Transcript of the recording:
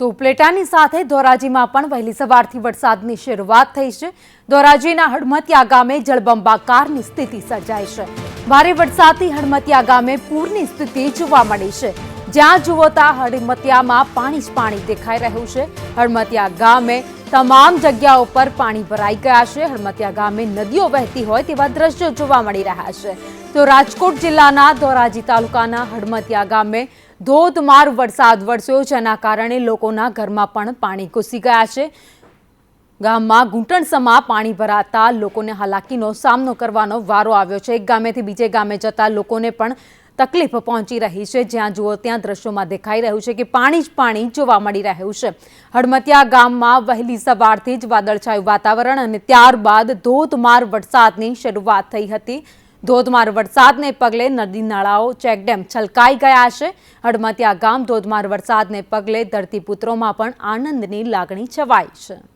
તો ઉપલેટાની સાથે ધોરાજીમાં પણ વહેલી સવારથી વરસાદની શરૂઆત થઈ છે. ધોરાજીના હડમતિયા ગામે જળબંબાકારની સ્થિતિ સર્જાઈ છે. ભારે વરસાદથી હડમતિયા ગામે પૂરની સ્થિતિ જોવા મળી છે. જ્યાં જુઓ ત્યાં હડમતિયામાં પાણી જ પાણી દેખાઈ રહ્યું છે. હડમતિયા ગામે તમામ જગ્યાઓ પર પાણી ભરાઈ ગયા છે. હડમતિયા ગામે નદીઓ વહેતી હોય તેવા દ્રશ્યો જોવા મળી રહ્યા છે. તો રાજકોટ જિલ્લાના ધોરાજી તાલુકાના હડમતિયા ગામે ધોધમાર વરસાદ વરસ્યો જેના કારણે લોકોના ઘરમાં પણ પાણી ઘૂસી ગયા છે. ગામમાં ઘૂંટણસમાં પાણી ભરાતા લોકોને હાલાકીનો સામનો કરવાનો વારો આવ્યો છે. એક ગામેથી બીજે ગામે જતા લોકોને પણ તકલીફ પહોંચી રહી છે. જ્યાં જુઓ, ત્યાં દ્રશ્યોમાં દેખાઈ રહ્યું છે કે પાણી જ પાણી જોવા મળી રહ્યું છે. હડમતિયા ગામમાં વહેલી સવારથી જ વાદળછાયું વાતાવરણ અને ત્યારબાદ ધોધમાર વરસાદની શરૂઆત થઈ હતી. ધોધમાર વરસાદને પગલે નદી નાળાઓ ચેકડેમ છલકાઈ ગયા છે. હડમતિયા ગામ ધોધમાર વરસાદને પગલે ધરતીપુત્રોમાં પણ આનંદની લાગણી છવાઈ છે.